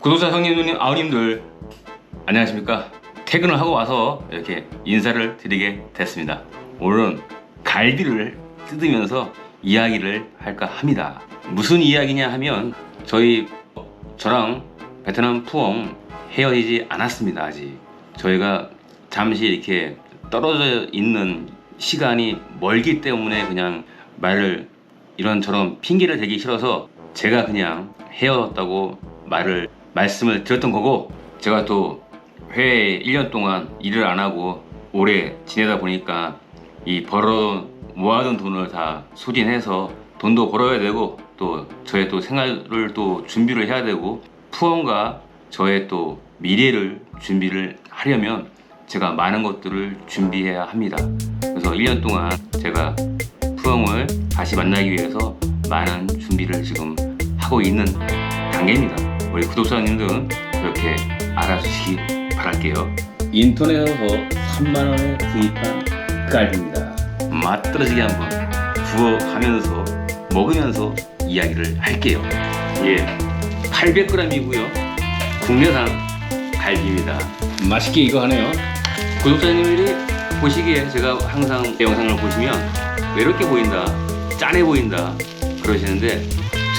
구독자 형님, 누님, 아우님들 안녕하십니까? 퇴근을 하고 와서 이렇게 인사를 드리게 됐습니다. 오늘은 갈비를 뜯으면서 이야기를 할까 합니다. 무슨 이야기냐 하면 저희 저랑 베트남 푸엉 헤어지지 않았습니다 아직. 저희가 잠시 이렇게 떨어져 있는 시간이 멀기 때문에 그냥 말을 이런저런 핑계를 대기 싫어서 제가 그냥 헤어졌다고 말을 말씀을 드렸던 거고 제가 또 회에 1년 동안 일을 안 하고 오래 지내다 보니까 이 벌어 모아둔 돈을 다 소진해서 돈도 벌어야 되고 또 저의 또 생활을 또 준비를 해야 되고 푸엄과 저의 또 미래를 준비를 하려면 제가 많은 것들을 준비해야 합니다. 그래서 1년 동안 제가 푸엄을 다시 만나기 위해서 많은 준비를 지금 하고 있는 단계입니다. 우리 구독자님들은 그렇게 알아주시기 바랄게요. 인터넷에서 3만원에 구입한 갈비입니다. 맛 떨어지게 한번 구워가면서 먹으면서 이야기를 할게요. 예, 800g이고요. 국내산 갈비입니다. 맛있게 이거 하네요. 구독자님들이 보시기에 제가 항상 제 영상을 보시면 외롭게 보인다, 짠해 보인다 그러시는데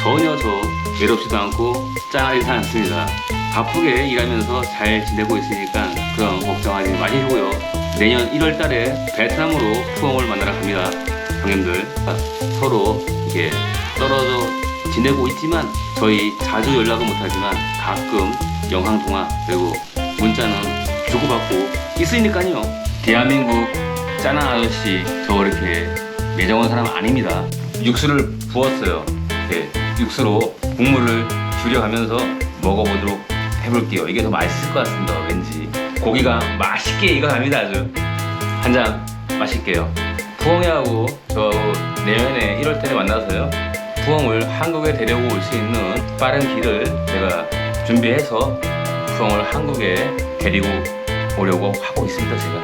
전혀 저 외롭지도 않고 짠하지도 않습니다. 바쁘게 일하면서 잘 지내고 있으니까 그런 걱정하지 마시고요. 내년 1월 달에 베트남으로 푸엉을 만나러 갑니다. 형님들 서로 이렇게 떨어져 지내고 있지만 저희 자주 연락은 못하지만 가끔 영상 통화 그리고 문자는 주고받고 있으니까요. 대한민국 짠한 아저씨 저 이렇게 매정한 사람 아닙니다. 육수를 부었어요. 이렇게 육수로 국물을 줄여가면서 먹어보도록 해볼게요. 이게 더 맛있을 것 같습니다. 왠지 고기가 맛있게 익어갑니다. 아주 한 잔 마실게요. 부엉이하고 저하고 내년에 1월 달에 만나서요. 부엉을 한국에 데려고 올 수 있는 빠른 길을 제가 준비해서 부엉을 한국에 데리고 오려고 하고 있습니다. 제가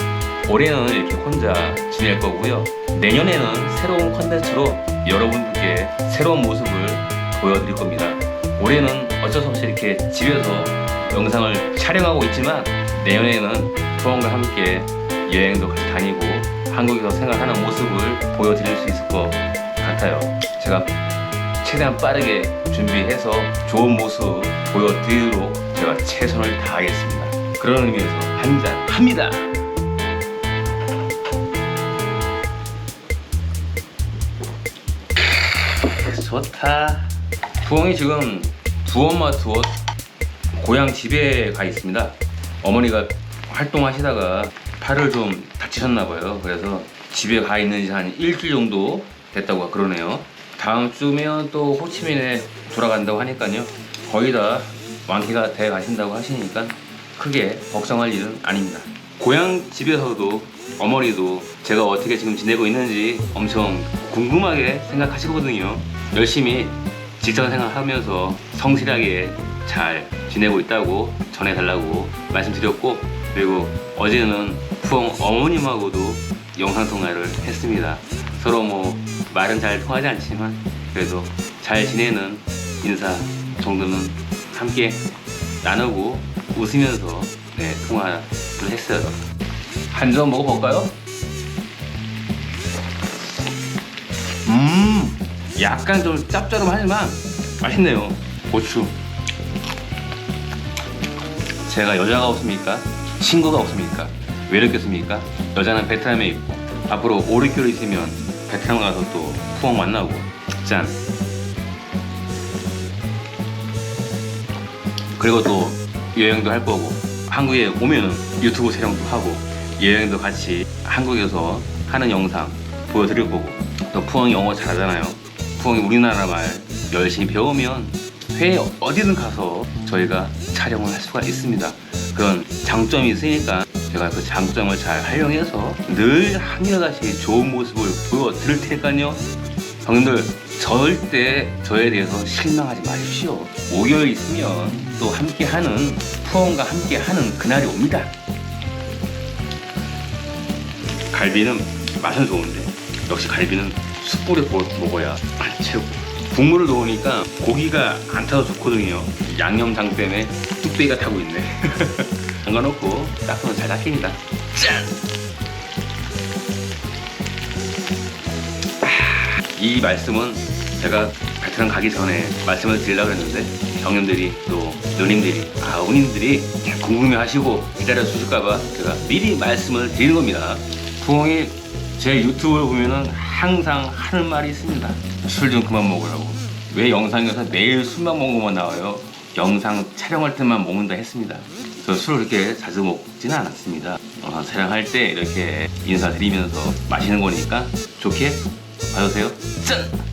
올해는 이렇게 혼자 지낼 거고요. 내년에는 새로운 컨텐츠로 여러분들께 새로운 모습을 보여드릴 겁니다. 올해는 어쩔 수 없이 이렇게 집에서 영상을 촬영하고 있지만 내년에는 부엉과 함께 여행도 같이 다니고 한국에서 생활하는 모습을 보여드릴 수 있을 것 같아요. 제가 최대한 빠르게 준비해서 좋은 모습 보여드리도록 제가 최선을 다하겠습니다. 그런 의미에서 한 잔 합니다. 좋다. 부엉이 지금 두 엄마 두 어- 고향 집에 가 있습니다. 어머니가 활동하시다가 팔을 좀 다치셨나 봐요. 그래서 집에 가 있는 지 한 일주일 정도 됐다고 그러네요. 다음 주면 또 호치민에 돌아간다고 하니까요. 거의 다 완쾌가 돼 가신다고 하시니까 크게 걱정할 일은 아닙니다. 고향 집에서도 어머니도 제가 어떻게 지금 지내고 있는지 엄청 궁금하게 생각하시거든요. 열심히 직장 생활하면서 성실하게 잘 지내고 있다고 전해달라고 말씀드렸고 그리고 어제는 푸엉 어머님하고도 영상 통화를 했습니다. 서로 뭐 말은 잘 통하지 않지만 그래도 잘 지내는 인사 정도는 함께 나누고 웃으면서 네, 통화를 했어요. 한 점 먹어볼까요? 음, 약간 좀 짭조름하지만 맛있네요. 고추. 제가 여자가 없습니까? 친구가 없습니까? 왜 이렇겠습니까? 여자는 베트남에 있고 앞으로 5, 6개월 있으면 베트남 가서 또 푸엉 만나고 짠. 그리고 또 여행도 할 거고 한국에 오면 유튜브 촬영도 하고 여행도 같이 한국에서 하는 영상 보여드릴 거고 또 푸엉이 영어 잘하잖아요 푸엉이 우리나라 말 열심히 배우면 회에 어디든 가서 저희가 촬영을 할 수가 있습니다 그런 장점이 있으니까 제가 그 장점을 잘 활용해서 늘 한결같이 좋은 모습을 보여드릴 테니까요 형님들 절대 저에 대해서 실망하지 마십시오. 5개월 있으면 또 함께하는 푸엉과 함께하는 그날이 옵니다. 갈비는 맛은 좋은데 역시 갈비는 숯불에 먹어야 최고. 국물을 넣으니까 고기가 안 타서 좋거든요. 양념장 때문에 뚝배기가 타고 있네. 잠가놓고 닦으면 잘 닦입니다. 짠! 아, 이 말씀은 제가 베트남 가기 전에 말씀을 드리려고 했는데 형님들이 또 누님들이 아우님들이 궁금해하시고 기다려 주실까봐 제가 미리 말씀을 드리는 겁니다. 부엉이 제 유튜브를 보면은 항상 하는 말이 있습니다. 술 좀 그만 먹으라고. 왜 영상에서 매일 술만 먹으면 나와요? 영상 촬영할 때만 먹는다 했습니다. 저 술을 그렇게 자주 먹지는 않았습니다. 영상 촬영할 때 이렇게 인사드리면서 마시는 거니까 좋게 봐주세요. 짠!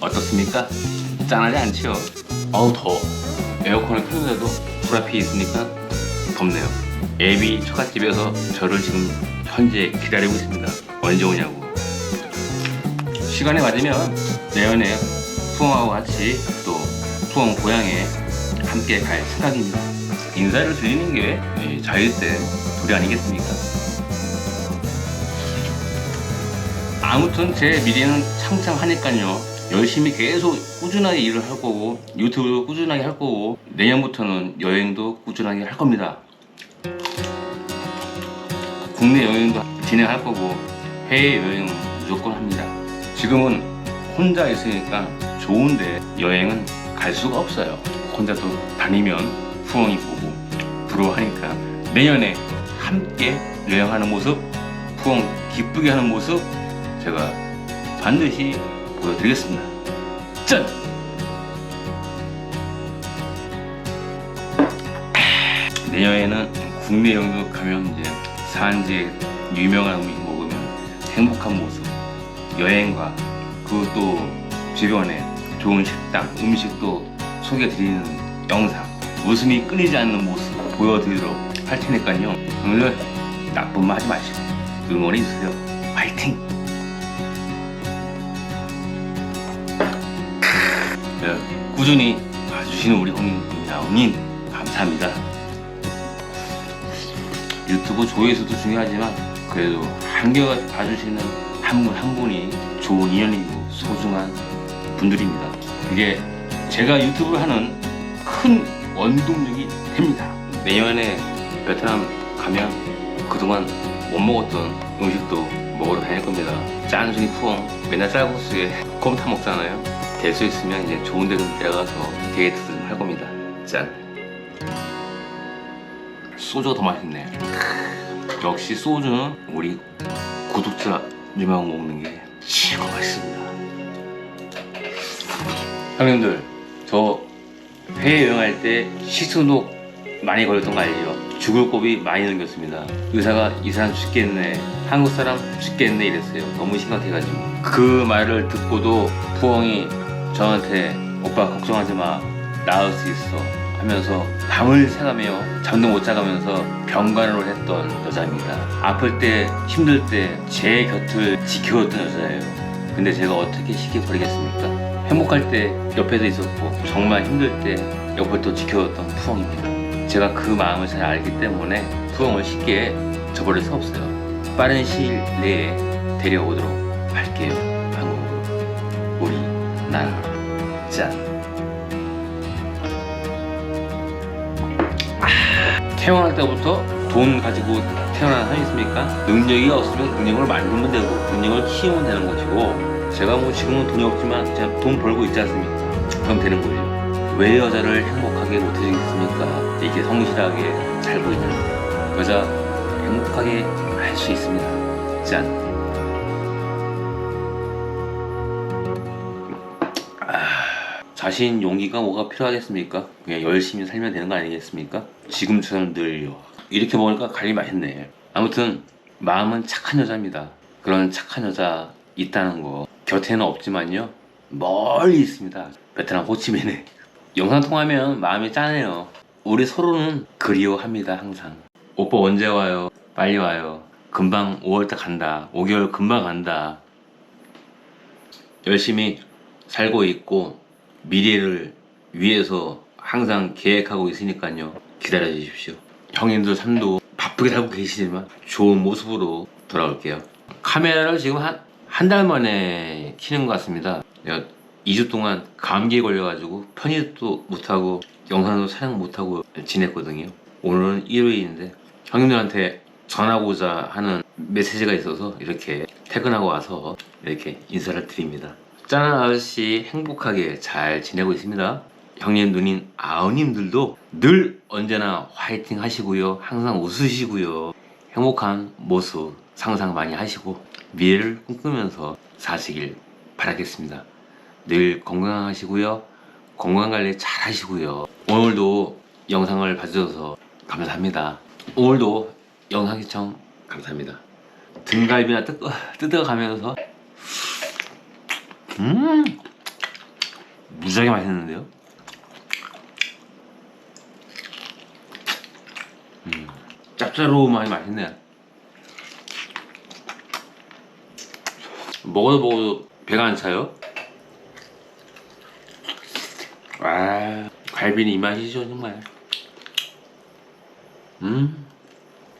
어떻습니까? 짠하지 않지요? 어우 더워 에어컨을 켰는데도 불 앞이 있으니까 덥네요 애비 처갓집에서 저를 지금 현재 기다리고 있습니다 언제 오냐고 시간이 맞으면 내년에 수홍하고 같이 또 수홍 고향에 함께 갈 생각입니다 인사를 드리는 게이 자유때 도리 아니겠습니까? 아무튼 제 미래는 창창하니까요. 열심히 계속 꾸준하게 일을 할 거고 유튜브도 꾸준하게 할 거고 내년부터는 여행도 꾸준하게 할 겁니다. 국내 여행도 진행할 거고 해외 여행은 무조건 합니다. 지금은 혼자 있으니까 좋은데 여행은 갈 수가 없어요. 혼자 또 다니면 후원이 보고 부러워하니까 내년에 함께 여행하는 모습, 후원 기쁘게 하는 모습 제가 반드시 보여드리겠습니다. 짠! 내년에는 국내 여행도 가면 이제 산지에 유명한 음식 먹으면 행복한 모습, 여행과 그또 주변에 좋은 식당, 음식도 소개드리는 영상, 웃음이 끊이지 않는 모습 보여드리도록 할 테니까요. 오늘 나쁜 말 하지 마시고 응원해 주세요. 화이팅! 네, 꾸준히 봐주시는 우리 형님, 야옹님 감사합니다. 유튜브 조회수도 중요하지만 그래도 한결 봐주시는 한 분 한 분이 좋은 인연이고 소중한 분들입니다. 이게 제가 유튜브를 하는 큰 원동력이 됩니다. 내년에 베트남 가면 그동안 못 먹었던 음식도 먹으러 다닐 겁니다. 짠순이 푸엉 맨날 쌀국수에 곰탕 먹잖아요. 될 수 있으면 이제 좋은 데 좀 데려가서 데이트 좀 할 겁니다. 짠. 소주가 더 맛있네. 역시 소주는 우리 구독자님하고 먹는 게 최고 맛있습니다. 형님들, 저 해외 여행할 때 식중독 많이 걸렸던 거 알죠? 죽을 고비 많이 넘겼습니다. 의사가 이 사람 죽겠네, 한국 사람 죽겠네 이랬어요. 너무 심각해가지고. 그 말을 듣고도 부엉이 저한테 오빠 걱정하지 마, 나을 수 있어 하면서 밤을 새가며 잠도 못 자가면서 병간호를 했던 여자입니다. 아플 때, 힘들 때 제 곁을 지켜줬던 여자예요. 근데 제가 어떻게 쉽게 버리겠습니까? 행복할 때 옆에도 있었고 정말 힘들 때 옆을 또 지켜줬던 푸엉입니다. 제가 그 마음을 잘 알기 때문에 푸엉을 쉽게 저버릴 수 없어요. 빠른 시일 내에 데려오도록 할게요. 한국으로. 우리 나라. 짠. 태어날 때부터 돈 가지고 태어난 사람이 있습니까? 능력이 없으면 능력을 만들면 되고 능력을 키우면 되는 것이고 제가 뭐 지금은 돈이 없지만 제가 돈 벌고 있지 않습니까? 그럼 되는 거죠. 왜 여자를 행복하게 못해주겠습니까? 이렇게 성실하게 살고 있는 여자 행복하게 할 수 있습니다. 짠. 자신 용기가 뭐가 필요하겠습니까? 그냥 열심히 살면 되는 거 아니겠습니까? 지금처럼 늘요. 이렇게 먹으니까 갈비 맛있네. 아무튼 마음은 착한 여자입니다. 그런 착한 여자 있다는 거 곁에는 없지만요 멀리 있습니다. 베트남 호치민에 영상 통하면 마음이 짠해요. 우리 서로는 그리워합니다 항상. 오빠 언제 와요? 빨리 와요. 금방 5월달 간다. 5개월 금방 간다. 열심히 살고 있고 미래를 위해서 항상 계획하고 있으니까요. 기다려 주십시오. 형님들 삶도 바쁘게 살고 계시지만 좋은 모습으로 돌아올게요. 카메라를 지금 한 한 달 만에 키는 것 같습니다. 내가 2주 동안 감기에 걸려가지고 편의도 못하고 영상도 촬영 못하고 지냈거든요. 오늘은 일요일인데 형님들한테 전하고자 하는 메시지가 있어서 이렇게 퇴근하고 와서 이렇게 인사를 드립니다. 짠한 아저씨 행복하게 잘 지내고 있습니다. 형님 누님 아우님들도 늘 언제나 화이팅 하시고요. 항상 웃으시고요. 행복한 모습 상상 많이 하시고 미래를 꿈꾸면서 사시길 바라겠습니다. 늘 건강하시고요. 건강 관리 잘 하시고요. 오늘도 영상을 봐주셔서 감사합니다. 오늘도 영상 시청 감사합니다. 등갈비나 뜯어, 뜯어가면서 음 무지하게 맛있는데요? 음, 짭짤하고 맛있네. 먹어도 먹어도 배가 안 차요? 와, 갈비는 이 맛이죠 정말. 음,